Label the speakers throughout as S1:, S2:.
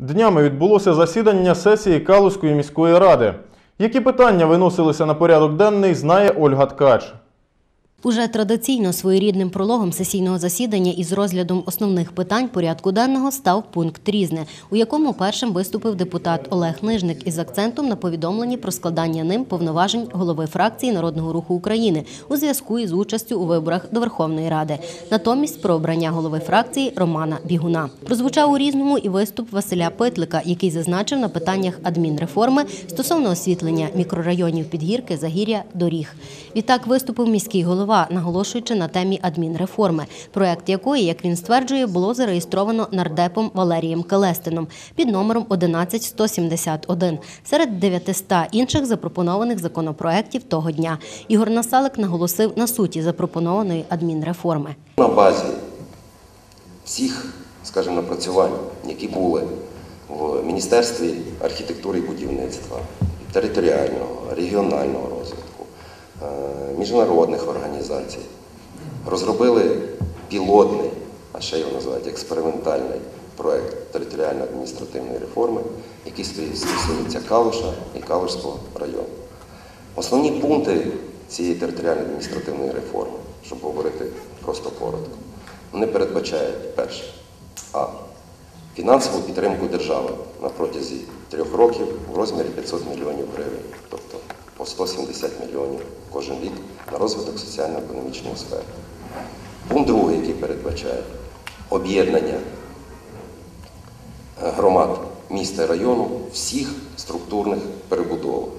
S1: Днями відбулося засідання сесії Калузької міської ради. Які питання виносилися на порядок денний, знає Ольга Ткач.
S2: Уже традиційно своєрідним прологом сесійного засідання із розглядом основних питань порядку денного став пункт різне, у якому першим виступив депутат Олег Нижник із акцентом на повідомленні про складання ним повноважень голови фракції Народного руху України у зв'язку із участю у виборах до Верховної Ради. Натомість про обрання голови фракції Романа Бігуна. Прозвучав у різному і виступ Василя Питлика, який зазначив на питаннях адмінреформи стосовно освітлення мікрорайонів Підгірки, Загір'я, доріг. Відтак виступив міський голова, наголошуючи на темі адмінреформи, проект якої, як він стверджує, було зареєстровано нардепом Валерієм Келестином під номером 11171 серед 900 інших запропонованих законопроєктів того дня. Ігор Насалик наголосив на суті запропонованої адмінреформи.
S3: На базі всіх, скажімо, напрацювань, які були в Міністерстві архітектури і будівництва, територіального, регіонального розвитку, е, міжнародних організацій, розробили пілотний, а ще його називають експериментальний проект територіально-адміністративної реформи, який стосується Калуша і Калушського району. Основні пункти цієї територіально-адміністративної реформи, щоб говорити просто коротко, вони передбачають перше а. Фінансову підтримку держави на протязі трьох років в розмірі 500 мільйонів гривень, тобто по 170 мільйонів кожен рік на розвиток соціально-економічної сфери. Пункт другий, який передбачає об'єднання е, громад міста і району всіх структурних перебудов.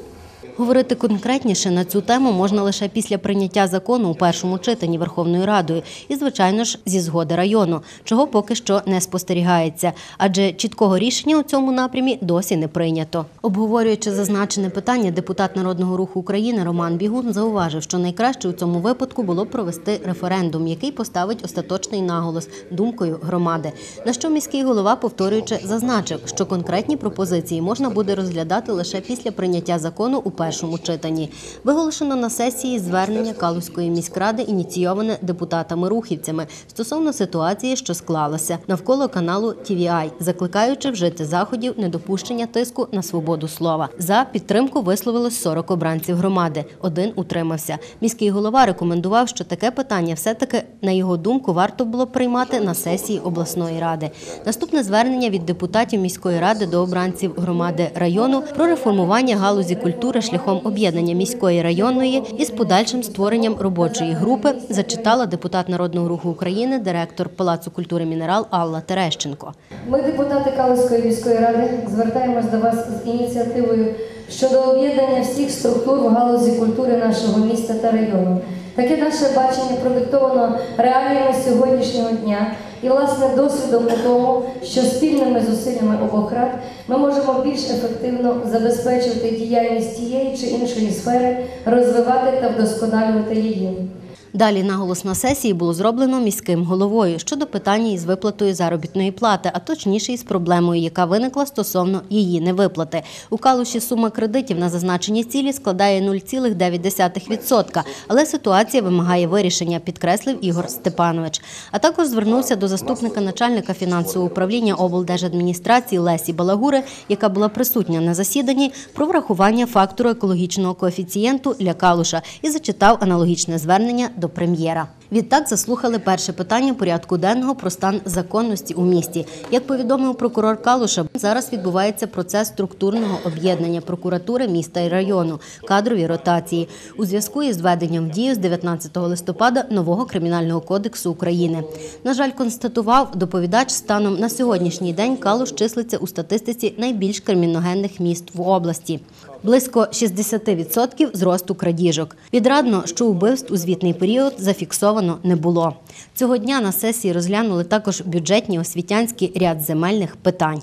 S2: Говорити конкретніше на цю тему можна лише після прийняття закону у першому читанні Верховною Радою і, звичайно ж, зі згоди району, чого поки що не спостерігається, адже чіткого рішення у цьому напрямі досі не прийнято. Обговорюючи зазначене питання, депутат Народного руху України Роман Бігун зауважив, що найкраще у цьому випадку було провести референдум, який поставить остаточний наголос думкою громади. На що міський голова, повторюючи, зазначив, що конкретні пропозиції можна буде розглядати лише після прийняття закону у першому читанні. Виголошено на сесії звернення Калузької міськради, ініційоване депутатами-рухівцями стосовно ситуації, що склалася навколо каналу TVI, закликаючи вжити заходів недопущення тиску на свободу слова. За підтримку висловилось 40 обранців громади. Один утримався. Міський голова рекомендував, що таке питання все-таки, на його думку, варто було приймати на сесії обласної ради. Наступне звернення від депутатів міської ради до обранців громади району про реформування галузі культури шляхом об'єднання міської районної із подальшим створенням робочої групи зачитала депутат Народного руху України, директор Палацу культури Мінерал Алла Терещенко.
S4: Ми, депутати Калузької міської ради, звертаємось до вас з ініціативою щодо об'єднання всіх структур в галузі культури нашого міста та району. Таке наше бачення продиктовано реаліями сьогоднішнього дня і, власне, досвідом у тому, що спільними зусиллями обох рад ми можемо більш ефективно забезпечувати діяльність тієї чи іншої сфери, розвивати та вдосконалювати її.
S2: Далі наголос на сесії було зроблено міським головою щодо питання із виплатою заробітної плати, а точніше із проблемою, яка виникла стосовно її невиплати. У Калуші сума кредитів на зазначені цілі складає 0,9%, але ситуація вимагає вирішення, підкреслив Ігор Степанович. А також звернувся до заступника начальника фінансового управління облдержадміністрації Лесі Балагури, яка була присутня на засіданні, про врахування фактору екологічного коефіцієнту для Калуша і зачитав аналогічне звернення до прем'єра. Відтак заслухали перше питання порядку денного про стан законності у місті. Як повідомив прокурор Калуша, зараз відбувається процес структурного об'єднання прокуратури міста і району, кадрові ротації у зв'язку із введенням в дію з 19 листопада нового кримінального кодексу України. На жаль, констатував доповідач станом на сьогоднішній день Калуш числиться у статистиці найбільш криміногенних міст в області. Близько 60% зросту крадіжок. Відрадно, що убивств у звітний період зафіксовано не було. Цього дня на сесії розглянули також бюджетні освітянські ряд земельних питань.